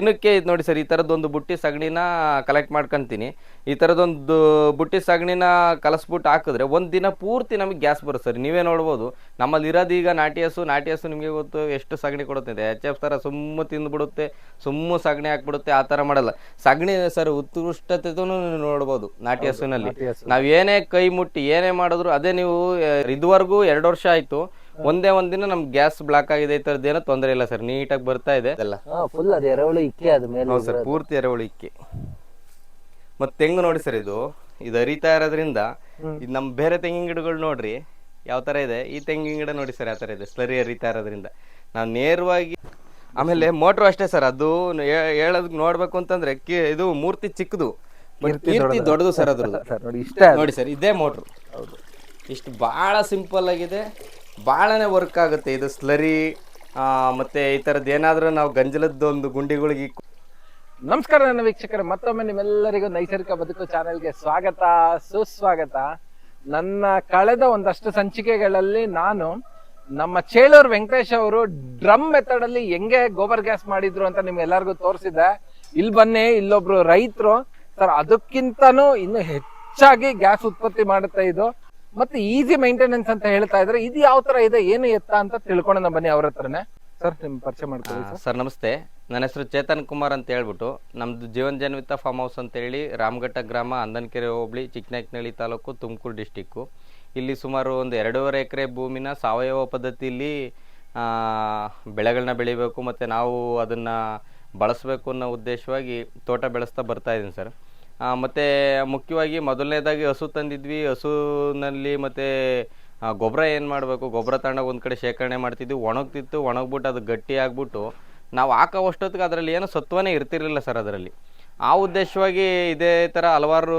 ದಿನಕ್ಕೆ ಇದು ನೋಡಿ ಸರ್ ಈ ಥರದ್ದೊಂದು ಬುಟ್ಟಿ ಸಗಣಿನ ಕಲೆಕ್ಟ್ ಮಾಡ್ಕೊಂತೀನಿ. ಈ ಥರದೊಂದು ಬುಟ್ಟಿ ಸಗಣಿನ ಕಲಸ್ಬಿಟ್ಟು ಹಾಕಿದ್ರೆ ಒಂದು ದಿನ ಪೂರ್ತಿ ನಮಗೆ ಗ್ಯಾಸ್ ಬರುತ್ತೆ ಸರ್. ನೀವೇ ನೋಡ್ಬೋದು ನಮ್ಮಲ್ಲಿ ಇರೋದು ಈಗ ನಾಟಿ ಹಸು ನಾಟಿ ಹಸು ನಿಮಗೆ ಗೊತ್ತು ಎಷ್ಟು ಸಗಣಿ ಕೊಡುತ್ತೆ ಎಚ್ ಎಫ್ ಥರ ಸುಮ್ಮ ತಿಂದುಬಿಡುತ್ತೆ ಸುಮ್ಮ ಸಗಣಿ ಹಾಕ್ಬಿಡುತ್ತೆ ಆ ಥರ ಮಾಡಲ್ಲ. ಸಗಣಿ ಸರ್ ಉತ್ಕೃಷ್ಟತೆ ನೋಡ್ಬೋದು ನಾಟಿ ಹಸುನಲ್ಲಿ ನಾವು ಏನೇ ಕೈ ಮುಟ್ಟಿ ಏನೇ ಮಾಡಿದ್ರು ಅದೇ ನೀವು ಇದುವರೆಗೂ ಎರಡು ವರ್ಷ ಆಯ್ತು ಒಂದೇ ಒಂದಿನ ನಮ್ ಗ್ಯಾಸ್ ಬ್ಲಾಕ್ ಆಗಿದೆ ಈ ತರದ್ ಏನೋ ತೊಂದರೆ ಇಲ್ಲ ಸರ್. ನೀಟಾಗಿ ಬರ್ತಾ ಇದೆ. ಎಲ್ಲ ಫುಲ್ ಅದು ಎರೆಹುಳು ಇಕ್ಕೆ ಅದು ಮೇಲೆ ಹೌದು ಸರ್ ಪೂರ್ತಿ ಎರೆಹುಳು ಇಕ್ಕಿ. ಮತ್ ತೆಂಗು ನೋಡಿ ಸರ್ ಇದು. ಇದು ಅರಿತಾ ಇರೋದ್ರಿಂದ ಇದು ನಮ್ ಬೇರೆ ತೆಂಗಿನ ಗಿಡಗಳು ನೋಡ್ರಿ ಯಾವ ತರ ಇದೆ? ಈ ತೆಂಗಿನ ಗಿಡ ನೋಡಿ ಸರ್ ಯಾವ ತರ ಇದೆ ಸ್ಲರಿ ಅರಿತಾ ಇರೋದ್ರಿಂದ. ನಾವು ನೇರವಾಗಿ ಆಮೇಲೆ ಮೋಟ್ರು ಅಷ್ಟೇ ಸರ್ ಅದು ಹೇಳೋದ್ ನೋಡ್ಬೇಕು ಅಂತಂದ್ರೆ ಕಿ- ಇದು ಮೂರ್ತಿ ಚಿಕ್ಕದು. ಕೀರ್ತಿ ದೊಡ್ಡದು. ಸರ್ ಅದ್ರದ್ದು. ಸರ್ ನೋಡಿ ಇಷ್ಟೇ ನೋಡಿ ಸರ್ ಇದೇ ಮೋಟ್ರು ಇಷ್ಟು ಬಹಳ ಸಿಂಪಲ್ ಆಗಿದೆ. ಭಾಳನೇ ವರ್ಕ್ ಆಗುತ್ತೆ ಇದು ಸ್ಲರಿ ಮತ್ತೆ ಈ ಥರದ್ದು ಏನಾದರೂ ನಾವು ಗಂಜಲದ್ದೊಂದು ಗುಂಡಿಗಳಿಗೆ ನಮಸ್ಕಾರ ನನ್ನ ವೀಕ್ಷಕರ, ಮತ್ತೊಮ್ಮೆ ನಿಮ್ಮೆಲ್ಲರಿಗೂ ನೈಸರ್ಗಿಕ ಬದುಕು ಚಾನೆಲ್ಗೆ ಸ್ವಾಗತ, ಸುಸ್ವಾಗತ. ನನ್ನ ಕಳೆದ ಒಂದಷ್ಟು ಸಂಚಿಕೆಗಳಲ್ಲಿ ನಾನು ನಮ್ಮ ಚೇಳೂರ್ ವೆಂಕಟೇಶ್ ಅವರು ಡ್ರಮ್ ಮೆಥಡ್ ಅಲ್ಲಿ ಹೆಂಗೆ ಗೋಬರ್ ಗ್ಯಾಸ್ ಮಾಡಿದ್ರು ಅಂತ ನಿಮ್ಗೆ ಎಲ್ಲರಿಗೂ ತೋರಿಸಿದ್ದೆ. ಇಲ್ಲಿ ಬನ್ನಿ, ಇಲ್ಲೊಬ್ರು ರೈತರು. ಸರ್, ಅದಕ್ಕಿಂತನೂ ಇನ್ನು ಹೆಚ್ಚಾಗಿ ಗ್ಯಾಸ್ ಉತ್ಪತ್ತಿ ಮಾಡುತ್ತೆ ಇದು. ಮತ್ತೆ ಈಸಿ ಮೈಂಟೆನೆನ್ಸ್ ಅಂತ ಹೇಳ್ತಾ ಇದ್ರೆ ಇದು ಯಾವ ತರ ಇದೆ ಏನು ಎತ್ತ ಅಂತ ತಿಳ್ಕೊಳ್ಳೋಣ ಬನ್ನಿ ಅವ್ರ ಹತ್ರನೇ. ಸರ್ ನಿಮ್ ಪರಿಚಯ ಮಾಡ್ಕೊಳ್ಳಿ ಸರ್. ನಮಸ್ತೆ. ನನ್ನ ಹೆಸರು ಚೇತನ್ ಕುಮಾರ್ ಅಂತ ಹೇಳ್ಬಿಟ್ಟು ನಮ್ದು ಜೀವನ್ ಜನ್ವಿತ ಫಾರ್ಮ್ ಹೌಸ್ ಅಂತೇಳಿ ರಾಮಘಟ್ಟ ಗ್ರಾಮ ಅಂದನಕೆರೆ ಹೋಬಳಿ ಚಿಕ್ಕನಾಯಕನಹಳ್ಳಿ ತಾಲೂಕು ತುಮಕೂರು ಡಿಸ್ಟಿಕ್ಕು ಇಲ್ಲಿ ಸುಮಾರು ಒಂದು ಎರಡೂವರೆ ಎಕರೆ ಭೂಮಿನ ಸಾವಯವ ಪದ್ಧತಿಯಲ್ಲಿ ಆ, ಬೆಳೆಗಳನ್ನ ಬೆಳಿಬೇಕು ಮತ್ತು ನಾವು ಅದನ್ನು ಬಳಸಬೇಕು ಅನ್ನೋ ಉದ್ದೇಶವಾಗಿ ತೋಟ ಬೆಳೆಸ್ತಾ ಬರ್ತಾ ಇದ್ದೀನಿ ಸರ್. ಮತ್ತೆ ಮುಖ್ಯವಾಗಿ ಮೊದಲನೇದಾಗಿ ಹಸು ತಂದಿದ್ವಿ. ಹಸುನಲ್ಲಿ ಮತ್ತು ಗೊಬ್ಬರ ಏನು ಮಾಡಬೇಕು? ಗೊಬ್ಬರ ತಗೊಂಡೋಗಿ ಒಂದು ಕಡೆ ಶೇಖರಣೆ ಮಾಡ್ತಿದ್ವಿ. ಒಣಗ್ತಿತ್ತು, ಒಣಗ್ಬಿಟ್ಟು ಅದು ಗಟ್ಟಿ ಆಗ್ಬಿಟ್ಟು ನಾವು ಹಾಕೋವಷ್ಟೊತ್ತಿಗೆ ಅದರಲ್ಲಿ ಏನೋ ಸತ್ವನೇ ಇರ್ತಿರಲಿಲ್ಲ ಸರ್ ಅದರಲ್ಲಿ. ಆ ಉದ್ದೇಶವಾಗಿ ಇದೇ ಥರ ಹಲವಾರು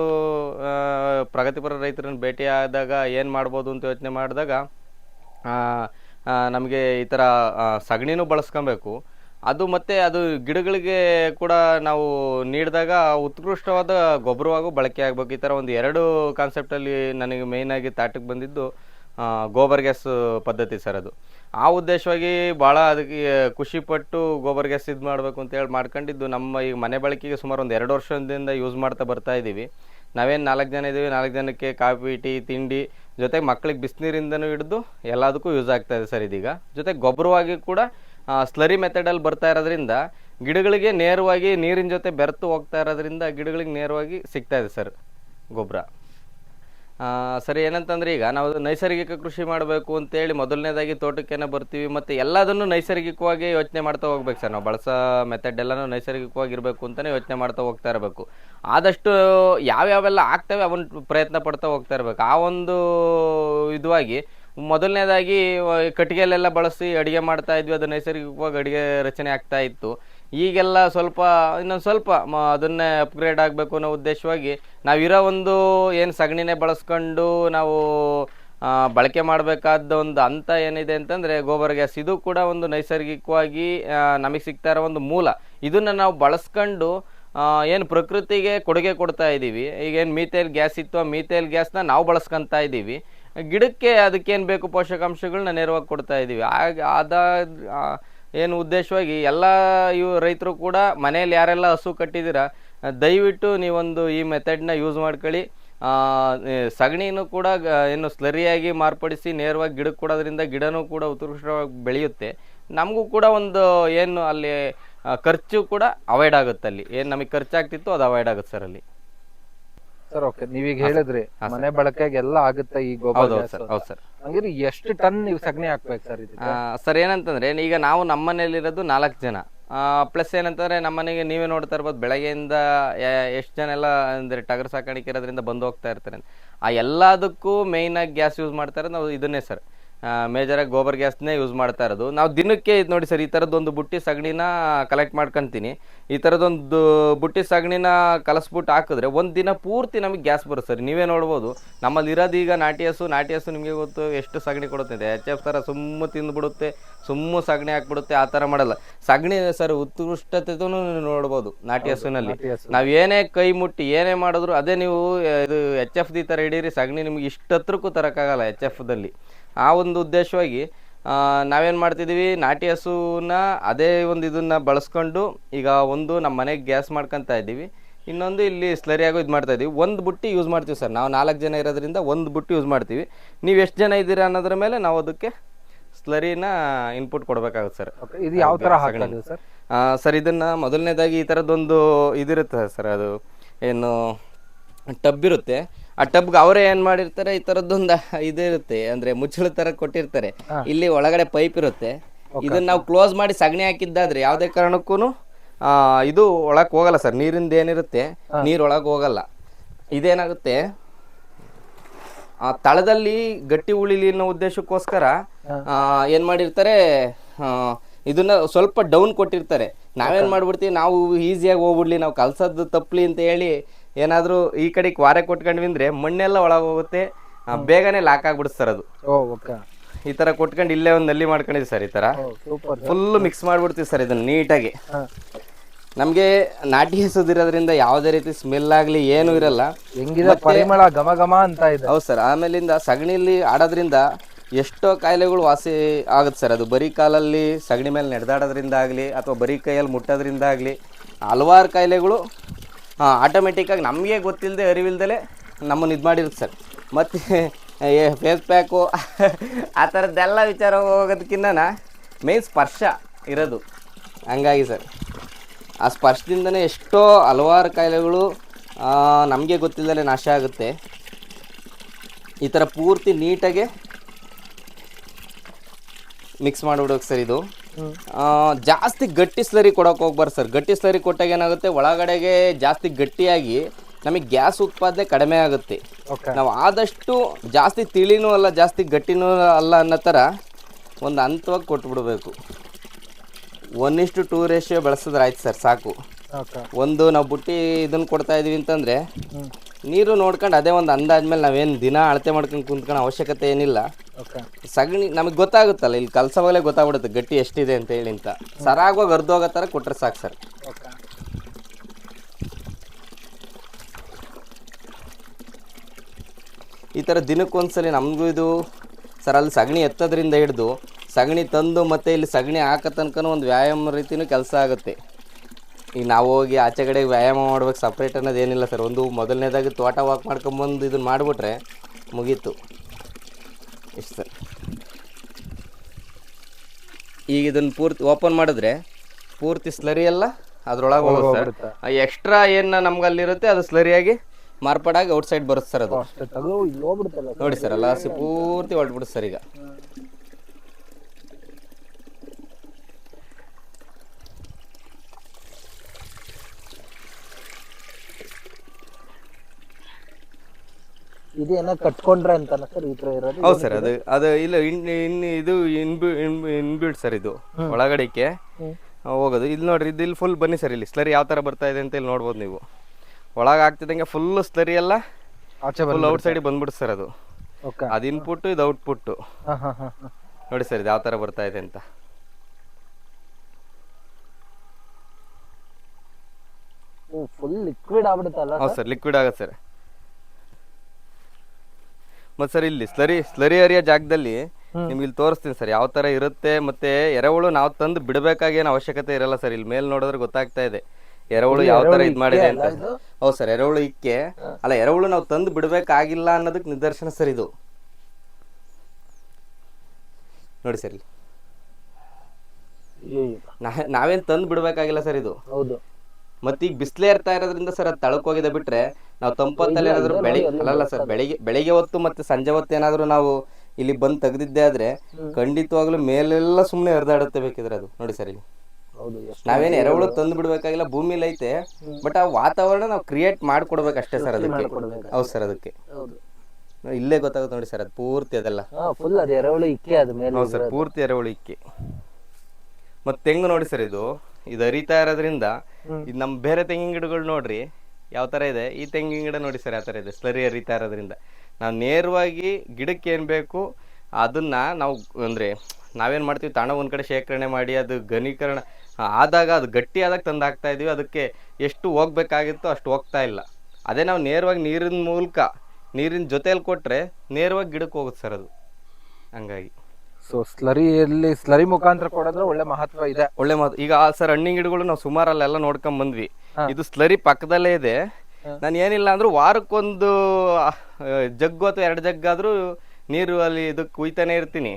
ಪ್ರಗತಿಪರ ರೈತರನ್ನ ಭೇಟಿಯಾದಾಗ ಏನು ಮಾಡ್ಬೋದು ಅಂತ ಯೋಚನೆ ಮಾಡಿದಾಗ ನಮಗೆ ಈ ಥರ ಸಗಣಿನೂ ಬಳಸ್ಕೊಬೇಕು. ಅದು ಮತ್ತೆ ಅದು ಗಿಡಗಳಿಗೆ ಕೂಡ ನಾವು ನೀಡಿದಾಗ ಉತ್ಕೃಷ್ಟವಾದ ಗೊಬ್ಬರವಾಗೂ ಬಳಕೆ ಆಗಬೇಕು. ಈ ಥರ ಒಂದು ಎರಡು ಕಾನ್ಸೆಪ್ಟಲ್ಲಿ ನನಗೆ ಮೇಯ್ನಾಗಿ ತಾಟಕ್ಕೆ ಬಂದಿದ್ದು ಗೋಬರ್ ಗ್ಯಾಸ್ ಪದ್ಧತಿ ಸರ್ ಅದು. ಆ ಉದ್ದೇಶವಾಗಿ ಭಾಳ ಅದಕ್ಕೆ ಖುಷಿಪಟ್ಟು ಗೋಬರ್ ಗ್ಯಾಸ್ ಇದು ಮಾಡಬೇಕು ಅಂತ ಹೇಳಿ ಮಾಡ್ಕೊಂಡಿದ್ದು. ನಮ್ಮ ಈಗ ಮನೆ ಬಳಕೆಗೆ ಸುಮಾರು ಒಂದು ಎರಡು ವರ್ಷದಿಂದ ಯೂಸ್ ಮಾಡ್ತಾ ಬರ್ತಾ ಇದ್ದೀವಿ ನಾವೇನು ನಾಲ್ಕು ಜನ ಇದ್ದೀವಿ ನಾಲ್ಕು ಜನಕ್ಕೆ ಕಾಫಿ, ಟೀ, ತಿಂಡಿ ಜೊತೆಗೆ ಮಕ್ಕಳಿಗೆ ಬಿಸಿನೀರಿಂದನೂ ಹಿಡಿದು ಎಲ್ಲದಕ್ಕೂ ಯೂಸ್ ಆಗ್ತಾ ಇದೆ ಸರ್ ಇದೀಗ. ಜೊತೆಗೆ ಗೊಬ್ಬರವಾಗಿ ಕೂಡ ಸ್ಲರಿ ಮೆಥಡಲ್ಲಿ ಬರ್ತಾ ಇರೋದ್ರಿಂದ ಗಿಡಗಳಿಗೆ ನೇರವಾಗಿ ನೀರಿನ ಜೊತೆ ಬೆರೆತು ಹೋಗ್ತಾ ಇರೋದ್ರಿಂದ ಗಿಡಗಳಿಗೆ ನೇರವಾಗಿ ಸಿಗ್ತಾ ಇದೆ ಸರ್ ಗೊಬ್ಬರ ಸರಿ, ಏನಂತಂದ್ರೆ ಈಗ ನಾವು ನೈಸರ್ಗಿಕ ಕೃಷಿ ಮಾಡಬೇಕು ಅಂತೇಳಿ ಮೊದಲನೇದಾಗಿ ತೋಟಕ್ಕೇನೆ ಬರ್ತೀವಿ ಮತ್ತು ಎಲ್ಲದನ್ನು ನೈಸರ್ಗಿಕವಾಗಿ ಯೋಚನೆ ಮಾಡ್ತಾ ಹೋಗ್ಬೇಕು ಸರ್. ನಾವು ಬಳಸೋ ಮೆಥಡ್ ಎಲ್ಲನೂ ನೈಸರ್ಗಿಕವಾಗಿ ಇರಬೇಕು ಅಂತಲೇ ಯೋಚನೆ ಮಾಡ್ತಾ ಹೋಗ್ತಾ ಇರಬೇಕು. ಆದಷ್ಟು ಯಾವ್ಯಾವೆಲ್ಲ ಆಗ್ತವೆ ಅವನ್ನ ಪ್ರಯತ್ನ ಪಡ್ತಾ ಹೋಗ್ತಾ ಇರಬೇಕು. ಆ ಒಂದು ಇದುವಾಗಿ ಮೊದಲನೇದಾಗಿ ಕಟ್ಟಿಗೆಲೆಲ್ಲ ಬಳಸಿ ಅಡುಗೆ ಮಾಡ್ತಾ ಇದ್ವಿ. ಅದು ನೈಸರ್ಗಿಕವಾಗಿ ಅಡುಗೆ ರಚನೆ ಆಗ್ತಾ ಇತ್ತು. ಈಗೆಲ್ಲ ಸ್ವಲ್ಪ, ಇನ್ನೊಂದು ಸ್ವಲ್ಪ, ಮ, ಅದನ್ನೇ ಅಪ್ಗ್ರೇಡ್ ಆಗಬೇಕು ಅನ್ನೋ ಉದ್ದೇಶವಾಗಿ ನಾವಿರೋ ಒಂದು ಏನು ಸಗಣಿನೇ ಬಳಸ್ಕೊಂಡು ನಾವು ಬಳಕೆ ಮಾಡಬೇಕಾದ ಒಂದು ಹಂತ ಏನಿದೆ ಅಂತಂದರೆ ಗೋಬರ್ ಗ್ಯಾಸ್. ಇದು ಕೂಡ ಒಂದು ನೈಸರ್ಗಿಕವಾಗಿ ನಮಗೆ ಸಿಗ್ತಾ ಇರೋ ಒಂದು ಮೂಲ. ಇದನ್ನು ನಾವು ಬಳಸ್ಕೊಂಡು ಏನು ಪ್ರಕೃತಿಗೆ ಕೊಡುಗೆ ಕೊಡ್ತಾ ಇದ್ದೀವಿ ಈಗೇನು ಮೀಥೇಲ್ ಗ್ಯಾಸ್ ಇತ್ತು, ಆ ಮೀಥೇಲ್ ಗ್ಯಾಸ್ನ ನಾವು ಬಳಸ್ಕೊತಾ ಇದ್ದೀವಿ ಗಿಡಕ್ಕೆ ಅದಕ್ಕೇನು ಬೇಕು ಪೋಷಕಾಂಶಗಳನ್ನ ನೇರವಾಗಿ ಕೊಡ್ತಾ ಇದ್ದೀವಿ ಆಗ ಅದ ಏನು ಉದ್ದೇಶವಾಗಿ ಎಲ್ಲ ಇವು ರೈತರು ಕೂಡ ಮನೇಲಿ ಯಾರೆಲ್ಲ ಹಸು ಕಟ್ಟಿದ್ದೀರಾ ದಯವಿಟ್ಟು ನೀವೊಂದು ಈ ಮೆಥಡ್ನ ಯೂಸ್ ಮಾಡ್ಕೊಳ್ಳಿ. ಸಗಣಿನೂ ಕೂಡ ಏನು ಸ್ಲರಿಯಾಗಿ ಮಾರ್ಪಡಿಸಿ ನೇರವಾಗಿ ಗಿಡಕ್ಕೆ ಕೊಡೋದ್ರಿಂದ ಗಿಡನೂ ಕೂಡ ಉತ್ಕೃಷ್ಟವಾಗಿ ಬೆಳೆಯುತ್ತೆ. ನಮಗೂ ಕೂಡ ಒಂದು, ಏನು ಅಲ್ಲಿ ಖರ್ಚು ಕೂಡ ಅವಾಯ್ಡ್ ಆಗುತ್ತೆ ಅಲ್ಲಿ ಏನು ನಮಗೆ ಖರ್ಚಾಗ್ತಿತ್ತು ಅದು ಅವಾಯ್ಡ್ ಆಗುತ್ತೆ ಸರ್ ಅಲ್ಲಿ. ಸರ್ ಓಕೆ ನೀವೀಗ ಹೇಳಿದ್ರಿ ಮನೆ ಬಳಕೆಗೆ ಎಲ್ಲ ಆಗುತ್ತೆ ಈ ಗೊಬ್ಬರ ಹೌದು ಗ್ಯಾಸ್. ಸರ್ ಹೌದು ಸರ್. ಹಂಗಿದ್ರೆ ಎಷ್ಟು ಟನ್ ನೀವು ಸಗಣಿ ಹಾಕ್ಬೇಕು ಸರ್ ಸರ್ ಏನಂತಂದ್ರೆ ಈಗ ನಾವು ನಮ್ಮ ಮನೆಯಲ್ಲಿರೋದು ನಾಲ್ಕು ಜನ. ಪ್ಲಸ್ ಏನಂತಂದ್ರೆ ನಮ್ಮ ಮನೆಗೆ ನೀವೇ ನೋಡ್ತಾ ಇರ್ಬೋದು ಬೆಳಗ್ಗೆಯಿಂದ ಎಷ್ಟು ಜನ ಎಲ್ಲ ಅಂದ್ರೆ ಟಗರ್ ಸಾಕಾಣಿಕೆ ಇರೋದ್ರಿಂದ ಬಂದು ಹೋಗ್ತಾ ಇರ್ತಾರೆ ಆ ಎಲ್ಲದಕ್ಕೂ ಮೇಯ್ನಾಗಿ ಗ್ಯಾಸ್ ಯೂಸ್ ಮಾಡ್ತಾರೆ ನಾವು ಇದನ್ನೇ ಸರ್ ಮೇಜರಾಗಿ ಗೋಬರ್ ಗ್ಯಾಸ್ನೇ ಯೂಸ್ ಮಾಡ್ತಾ ಇರೋದು. ನಾವು ದಿನಕ್ಕೆ ಇದು ನೋಡಿ ಸರ್ ಈ ಥರದ್ದೊಂದು ಬುಟ್ಟಿ ಸಗಣಿನ ಕಲೆಕ್ಟ್ ಮಾಡ್ಕೊತೀನಿ. ಈ ಥರದ್ದೊಂದು ಬುಟ್ಟಿ ಸಗಣಿನ ಕಲಸ್ಬಿಟ್ಟು ಹಾಕಿದ್ರೆ ಒಂದು ದಿನ ಪೂರ್ತಿ ನಮಗೆ ಗ್ಯಾಸ್ ಬರುತ್ತೆ ಸರ್. ನೀವೇ ನೋಡ್ಬೋದು. ನಮ್ಮಲ್ಲಿ ಇರೋದು ಈಗ ನಾಟಿ ಹಸು ನಾಟಿ ಹಸು ನಿಮಗೆ ಗೊತ್ತು ಎಷ್ಟು ಸಗಣಿ ಕೊಡುತ್ತೆ ಎಚ್ ಎಫ್ ಥರ ಸುಮ್ಮ ತಿಂದುಬಿಡುತ್ತೆ ಸುಮ್ಮ ಸಗಣಿ ಹಾಕ್ಬಿಡುತ್ತೆ ಆ ಥರ ಮಾಡಲ್ಲ. ಸಗಣಿ ಸರ್ ಉತ್ಕೃಷ್ಟತೆನೂ ನೋಡ್ಬೋದು ನಾಟಿ ಹಸುನಲ್ಲಿ ನಾವು ಏನೇ ಕೈ ಮುಟ್ಟಿ ಏನೇ ಮಾಡಿದ್ರು ಅದೇ ನೀವು ಇದು ಎಚ್ ಎಫ್ ದಿ ಥರ ಹಿಡೀರಿ ಸಗಣಿ ನಿಮ್ಗೆ ಇಷ್ಟತ್ರಕ್ಕೂ ತರೋಕ್ಕಾಗಲ್ಲ ಎಚ್ ಎಫ್ದಲ್ಲಿ ಆ ಒಂದು ಉದ್ದೇಶವಾಗಿ ನಾವೇನು ಮಾಡ್ತಿದ್ದೀವಿ ನಾಟಿ ಹಸುವನ್ನ ಅದೇ ಒಂದು ಇದನ್ನ ಬಳಸ್ಕೊಂಡು ಈಗ ಒಂದು ನಮ್ಮ ಮನೆಗೆ ಗ್ಯಾಸ್ ಮಾಡ್ಕೊತಾ ಇದ್ದೀವಿ. ಇನ್ನೊಂದು ಇಲ್ಲಿ ಸ್ಲರಿಯಾಗೂ ಇದು ಮಾಡ್ತಾ ಇದ್ದೀವಿ. ಒಂದು ಬುಟ್ಟಿ ಯೂಸ್ ಮಾಡ್ತೀವಿ ಸರ್. ನಾವು ನಾಲ್ಕು ಜನ ಇರೋದ್ರಿಂದ ಒಂದು ಬುಟ್ಟಿ ಯೂಸ್ ಮಾಡ್ತೀವಿ. ನೀವು ಎಷ್ಟು ಜನ ಇದ್ದೀರಾ ಅನ್ನೋದ್ರ ಮೇಲೆ ನಾವು ಅದಕ್ಕೆ ಸ್ಲರಿನ ಇನ್ಪುಟ್ ಕೊಡಬೇಕಾಗುತ್ತೆ ಸರ್. ಇದು ಯಾವ ಥರ ಸರ್? ಸರ್ ಇದನ್ನ ಮೊದಲನೇದಾಗಿ ಈ ಥರದ್ದೊಂದು ಇದಿರುತ್ತೆ ಸರ್. ಅದು ಏನು ಟಬ್ ಇರುತ್ತೆ. ಆ ಟಬ್ಗೆ ಅವರೇ ಏನ್ ಮಾಡಿರ್ತಾರೆ? ಈ ತರದೊಂದ ಇದಿರುತ್ತೆ ಅಂದ್ರೆ ಮುಚ್ಚಳ ತರ ಕೊಟ್ಟಿರ್ತಾರೆ. ಇಲ್ಲಿ ಒಳಗಡೆ ಪೈಪ್ ಇರುತ್ತೆ. ಇದನ್ನ ನಾವು ಕ್ಲೋಸ್ ಮಾಡಿ ಸಗಣಿ ಹಾಕಿದ್ದಾದ್ರೆ ಯಾವ್ದೇ ಕಾರಣಕ್ಕೂ ಇದು ಒಳಕ್ ಹೋಗಲ್ಲ ಸರ್. ನೀರಿಂದ ಏನಿರುತ್ತೆ ನೀರ್ ಒಳಗೆ ಹೋಗಲ್ಲ. ಇದೇನಾಗುತ್ತೆ? ಆ ತಳದಲ್ಲಿ ಗಟ್ಟಿ ಉಳಿಲಿ ಅನ್ನೋ ಉದ್ದೇಶಕ್ಕೋಸ್ಕರ ಆ, ಏನ್ ಮಾಡಿರ್ತಾರೆ ಇದನ್ನ ಸ್ವಲ್ಪ ಡೌನ್ ಕೊಟ್ಟಿರ್ತಾರೆ. ನಾವೇನ್ ಮಾಡ್ಬಿಡ್ತೀವಿ? ನಾವು ಈಸಿಯಾಗಿ ಹೋಗ್ಬಿಡ್ಲಿ ನಾವು ಕಲ್ಸದ್ದು ತಪ್ಪಲಿ ಅಂತ ಹೇಳಿ ಏನಾದ್ರೂ ಈ ಕಡೆ ವಾರ ಕೊಟ್ಕೊಂಡ್ವಿ ಅಂದ್ರೆ ಮಣ್ಣೆಲ್ಲ ಒಳಗೆ ಹೋಗುತ್ತೆ ಬೇಗನೆ ಲಾಕ್ ಆಗ್ಬಿಡುತ್ತೆ ಸರ್ ಅದು. ಈ ತರ ಕೊಟ್ಕೊಂಡು ಇಲ್ಲೇ ಒಂದು ನಲ್ಲಿ ಮಾಡ್ಕೊಂಡಿದ್ವಿ ಸರ್ ಈ ತರ. ಫುಲ್ ಮಿಕ್ಸ್ ಮಾಡ್ಬಿಡ್ತೀವಿ ಸರ್ ಇದನ್ನ ನೀಟಾಗಿ. ನಮಗೆ ನಾಟಿ ಹಸುದಿರೋದ್ರಿಂದ ಯಾವುದೇ ರೀತಿ ಸ್ಮೆಲ್ ಆಗಲಿ ಏನೂ ಇರಲ್ಲ. ಹೆಂಗಿದೆ ಪರಿಮಳ ಘಮ ಘಮ ಅಂತ ಇದೆ. ಹೌದು ಸರ್ ಆಮೇಲಿಂದ ಸಗಣಿಲಿ ಆಡೋದ್ರಿಂದ ಎಷ್ಟೋ ಕಾಯಿಲೆಗಳು ವಾಸಿ ಆಗುತ್ತೆ ಸರ್. ಅದು ಬರೀ ಕಾಲಲ್ಲಿ ಸಗಣಿ ಮೇಲೆ ನಡೆದಾಡೋದ್ರಿಂದ ಆಗಲಿ ಅಥವಾ ಬರೀ ಕೈಯಲ್ಲಿ ಮುಟ್ಟೋದ್ರಿಂದ ಆಗಲಿ ಹಲವಾರು ಕಾಯಿಲೆಗಳು ಆಟೋಮೆಟಿಕ್ಕಾಗಿ ನಮಗೆ ಗೊತ್ತಿಲ್ಲದೆ ಅರಿವಿಲ್ದಲೇ ನಮ್ಮನ್ನು ಇದು ಮಾಡಿರುತ್ತೆ ಸರ್. ಮತ್ತು ಫೇಸ್ ಪ್ಯಾಕು ಆ ಥರದ್ದೆಲ್ಲ ವಿಚಾರ ಹೋಗೋದಕ್ಕಿಂತ ಮೇನ್ ಸ್ಪರ್ಶ ಇರೋದು. ಹಂಗಾಗಿ ಸರ್, ಆ ಸ್ಪರ್ಶದಿಂದನೇ ಎಷ್ಟೋ ಹಲವಾರು ಕಾಯಿಲೆಗಳು ನಮಗೆ ಗೊತ್ತಿಲ್ಲದೆ ನಾಶ ಆಗುತ್ತೆ. ಈ ಥರ ಪೂರ್ತಿ ನೀಟಾಗೆ ಮಿಕ್ಸ್ ಮಾಡಿಬಿಡೋಕೆ ಸರ್ ಇದು. ಜಾಸ್ತಿ ಗಟ್ಟಿ ಸ್ಲರಿ ಕೊಡೋಕೆ ಹೋಗ್ಬಾರ್ದು ಸರ್. ಗಟ್ಟಿ ಸ್ಲರಿ ಕೊಟ್ಟಾಗ ಏನಾಗುತ್ತೆ? ಒಳಗಡೆಗೆ ಜಾಸ್ತಿ ಗಟ್ಟಿಯಾಗಿ ನಮಗೆ ಗ್ಯಾಸ್ ಉತ್ಪಾದನೆ ಕಡಿಮೆ ಆಗುತ್ತೆ. ನಾವು ಆದಷ್ಟು ಜಾಸ್ತಿ ತಿಳಿನೂ ಅಲ್ಲ ಜಾಸ್ತಿ ಗಟ್ಟಿನೂ ಅಲ್ಲ ಅನ್ನೋ ಥರ ಒಂದು ಹಂತವಾಗಿ ಕೊಟ್ಬಿಡ್ಬೇಕು. ಒನ್ ಇಷ್ಟು ಟೂ ರೇಷಿಯೋ ಬೆಳೆಸಿದ್ರೆ ಆಯ್ತು ಸರ್ ಸಾಕು. ಒಂದು ನಾವು ಬುಟ್ಟಿ ಇದನ್ನು ಕೊಡ್ತಾ ಇದೀವಿ ಅಂತಂದರೆ ನೀರು ನೋಡ್ಕೊಂಡು ಅದೇ ಒಂದು ಅಂದಾಜ್ಮೇಲೆ ನಾವೇನು ದಿನ ಅಳತೆ ಮಾಡ್ಕೊಂಡು ಕುಂತ್ಕೊಳ್ಳೋ ಅವಶ್ಯಕತೆ ಏನಿಲ್ಲ. ಓಕೆ. ಸಗಣಿ ನಮಗೆ ಗೊತ್ತಾಗುತ್ತಲ್ಲ ಇಲ್ಲಿ ಕಲ್ಸವಾಗಲೇ ಗೊತ್ತಾಗ್ಬಿಡುತ್ತೆ ಗಟ್ಟಿ ಎಷ್ಟಿದೆ ಅಂತ ಹೇಳಿ ಅಂತ. ಸರಾಗವಾಗಿ ಅರ್ಧೋಗೋ ಥರ ಕೊಟ್ಟರೆ ಸಾಕು ಸರ್. ಓಕೆ. ಈ ಥರ ದಿನಕ್ಕೊಂದ್ಸಲಿ ನಮಗೂ ಇದು ಸರ್ ಅಲ್ಲಿ ಸಗಣಿ ಎತ್ತೋದ್ರಿಂದ ಹಿಡಿದು ಸಗಣಿ ತಂದು ಮತ್ತೆ ಇಲ್ಲಿ ಸಗಣಿ ಹಾಕೋ ತನಕನೂ ಒಂದು ವ್ಯಾಯಾಮ ರೀತಿಯೂ ಕೆಲಸ ಆಗುತ್ತೆ. ಈಗ ನಾವು ಹೋಗಿ ಆಚೆ ಕಡೆ ವ್ಯಾಯಾಮ ಮಾಡ್ಬೇಕು ಸಪ್ರೇಟ್ ಅನ್ನೋದು ಏನಿಲ್ಲ ಸರ್ ಒಂದು ಮೊದಲನೇದಾಗಿ ತೋಟ ವಾಕ್ ಮಾಡ್ಕೊಂಬಂದು ಇದನ್ನ ಮಾಡಿಬಿಟ್ರೆ ಮುಗೀತು. ಇಷ್ಟು ಸರ್ ಈಗ ಇದನ್ನು ಪೂರ್ತಿ ಓಪನ್ ಮಾಡಿದ್ರೆ ಪೂರ್ತಿ ಸ್ಲರಿ ಎಲ್ಲ ಅದ್ರೊಳಗೆ ಹೋಗುತ್ತೆ. ಸರ್ ಎಕ್ಸ್ಟ್ರಾ ಏನು ನಮ್ಗೆ ಅಲ್ಲಿರುತ್ತೆ ಅದು ಸ್ಲರಿಯಾಗಿ ಮಾರ್ಪಾಡಾಗಿ ಔಟ್ ಸೈಡ್ ಬರುತ್ತೆ ಸರ್ ಅದು ನೋಡಿ ಸರ್ ಎಲ್ಲ ಪೂರ್ತಿ ಹೊರಟ್ಬಿಡುತ್ತೆ ಸರ್ ಈಗ. ಇದೇನೋ ಕಟ್ಕೊಂಡ್ರೆ ಅಂತಾನ ಸರ್ ಈ ತರ ಇರೋದು? ಹೌದು ಸರ್ ಅದು ಅದು ಇಲ್ಲ ಇನ್ ಇನ್ ಇದು ಇನ್ಬಿ ಇನ್ಬಿಲ್ಡ್ ಸರ್ ಇದು ಒಳಗಡೆಗೆ ಹೋಗೋದು. ಇಲ್ಲಿ ನೋಡ್ರಿ ಇದು ಇಲ್ಲಿ ಫುಲ್ ಬನ್ನಿ ಸರ್ ಇಲ್ಲಿ. ಸ್ಲರಿ ಯಾವ ತರ ಬರ್ತಾ ಇದೆ ಅಂತ ಇಲ್ಲಿ ನೋಡ್ಬೋದು ನೀವು. ಒಳಗೆ ಆಗ್ತಿದ್ದಂಗೆ ಫುಲ್ ಸ್ಲರಿ ಎಲ್ಲ ಆಚೆ ಫುಲ್ ಔಟ್ ಸೈಡ್ ಬಂದ್ಬಿಡ್ತು ಸರ್ ಅದು. ಅದು ಇನ್ಪುಟ್ ಇದು ಔಟ್ಪುಟ್ ನೋಡಿ ಸರ್ ಇದು ಯಾವ ತರ ಬರ್ತಾ ಇದೆ ಅಂತ. ಫುಲ್ ಲಿಕ್ವಿಡ್ ಆಗ್ಬಿಡುತ್ತಲ್ಲ ಹೌದು ಸರ್? ಲಿಕ್ವಿಡ್ ಆಗುತ್ತೆ ಸರ್. ಮತ್ತು ಸರ್ ಇಲ್ಲಿ ಸ್ಲರಿ ಸ್ಲರಿ ಏರಿಯಾ ಜಾಗದಲ್ಲಿ ನಿಮ್ಗೆ ಇಲ್ಲಿ ತೋರಿಸ್ತೀನಿ ಸರ್ ಯಾವ ತರ ಇರುತ್ತೆ ಮತ್ತೆ ಎರೆಹುಳು ನಾವು ತಂದು ಬಿಡಬೇಕಾಗಿ ಏನು ಅವಶ್ಯಕತೆ ಇರಲ್ಲ ಸರ್ ಇಲ್ಲಿ ಮೇಲ್ ನೋಡಿದ್ರೆ ಗೊತ್ತಾಗ್ತಾ ಇದೆ. ಎರೆಹುಳು ಯಾವ ತರ ಇದ್ ಮಾಡಿದೆ ಅಂತ. ಹೌದು ಸರ್ ಎರೆಹುಳು ಇಕ್ಕೆ. ಅಲ್ಲ ಎರೆಹುಳು ನಾವು ತಂದು ಬಿಡಬೇಕಾಗಿಲ್ಲ ಅನ್ನೋದಕ್ಕೆ ನಿದರ್ಶನ ಸರ್ ಇದು. ನೋಡಿ ಸರ್ ಇಲ್ಲಿ. ನಾವೇನ್ ತಂದು ಬಿಡಬೇಕಾಗಿಲ್ಲ ಸರ್ ಇದು. ಹೌದು. ಮತ್ತೆ ಈಗ ಬಿಸಿಲೇ ಇರ್ತಾ ಇರೋದ್ರಿಂದ ಸರ್ ಅದು ತಳಕೋಗಿದೆ ಬಿಟ್ರೆ ನಾವು ತಂಪತ್ತಲ್ಲಿ ಏನಾದ್ರು ಬೆಳಿಗ್ಗೆ ಅಲ್ಲಲ್ಲ ಸರ್ ಬೆಳಿಗ್ಗೆ ಬೆಳಿಗ್ಗೆ ಹೊತ್ತು ಮತ್ತೆ ಸಂಜೆ ಹೊತ್ತು ಏನಾದ್ರು ನಾವು ಇಲ್ಲಿ ಬಂದು ತೆಗ್ದಿದ್ದೆ ಆದ್ರೆ ಖಂಡಿತವಾಗ್ಲೂ ಮೇಲೆಲ್ಲ ಸುಮ್ಮನೆ ಹರಿದಾಡುತ್ತೆ ಬೇಕಿದ್ರೆ ಅದು. ನೋಡಿ ಸರ್ ಇಲ್ಲಿ. ಎರವಳು ನಾವೇನು ಎರೆಹುಳು ತಂದು ಬಿಡ್ಬೇಕಾಗಿಲ್ಲ ಭೂಮಿಲಿ ಐತೆ. ಬಟ್ ಆ ವಾತಾವರಣ ನಾವು ಕ್ರಿಯೇಟ್ ಮಾಡ್ಕೊಡ್ಬೇಕು ಅಷ್ಟೇ ಸರ್ ಅದಕ್ಕೆ. ಹೌದು ಸರ್ ಅದಕ್ಕೆ. ಇಲ್ಲೇ ಗೊತ್ತಾಗುತ್ತೆ ನೋಡಿ ಸರ್ ಅದು ಪೂರ್ತಿ ಅದೆಲ್ಲ. ಫುಲ್ ಅದು ಎರವಳು ಇಕ್ಕೆ ಅದು ಮೇಲೆ ಸರ್ ಪೂರ್ತಿ ಎರವಳು ಇಕ್ಕೆ. ಮತ್ತೆ ತೆಂಗು ನೋಡಿ ಸರ್ ಇದು. ಇದು ಹರಿತಾ ಇರೋದ್ರಿಂದ ಇದು ನಮ್ಮ ಬೇರೆ ತೆಂಗಿನ ಗಿಡಗಳು ನೋಡ್ರಿ, ಯಾವ ಥರ ಇದೆ? ಈ ತೆಂಗಿನ ಗಿಡ ನೋಡಿ ಸರ್, ಯಾವ ಥರ ಇದೆ? ಸ್ಲರಿ ಹರಿತಾ ಇರೋದ್ರಿಂದ. ನಾವು ನೇರವಾಗಿ ಗಿಡಕ್ಕೆ ಏನು ಬೇಕು, ಅದನ್ನ ನಾವು ಅಂದರೆ, ನಾವೇನು ಮಾಡ್ತೀವಿ, ತಾಣ ಒಂದು ಕಡೆ ಶೇಖರಣೆ ಮಾಡಿ, ಅದು ಘನೀಕರಣ, ಆದಾಗ ಅದು ಗಟ್ಟಿ ಆದಾಗ ತಂದು ಹಾಕ್ತಾ ಇದೀವಿ. ಅದಕ್ಕೆ ಎಷ್ಟು ಹೋಗ್ಬೇಕಾಗಿತ್ತೋ ಅಷ್ಟು ಹೋಗ್ತಾ ಇಲ್ಲ. ಅದೇ ನಾವು ನೇರವಾಗಿ ನೀರಿನ ಮೂಲಕ, ನೀರಿನ ಜೊತೆಯಲ್ಲಿ ಕೊಟ್ಟರೆ ನೇರವಾಗಿ ಗಿಡಕ್ಕೆ ಹೋಗುತ್ತೆ ಸರ್ ಅದು. ಹಂಗಾಗಿ. ಸೊ ಸ್ಲರಿಯಲ್ಲಿ ಸ್ಲರಿ ಮುಖಾಂತರ ಕೊಡೋದ್ರೆ ಒಳ್ಳೆ ಮಹತ್ವ ಇದೆ. ಒಳ್ಳೆ ಮಹತ್ವ. ಈಗ ಸರ್ ಹಣ್ಣಿನ ಗಿಡಗಳು ನಾವು ಸುಮಾರು ಅಲ್ಲೆಲ್ಲ ನೋಡ್ಕೊಂಡ್ ಬಂದ್ವಿ. ಇದು ಸ್ಲರಿ ಪಕ್ಕದಲ್ಲೇ ಇದೆ. ನಾನು ಏನಿಲ್ಲ ಅಂದ್ರೂ ವಾರಕ್ಕೊಂದು ಆ, ಜಗ್ಗು ಅಥವಾ ಎರಡು ಜಗ್ಗಾದ್ರೂ ನೀರು ಅಲ್ಲಿ ಇದು ಕುಯ್ತಾನೆ ಇರ್ತೀನಿ.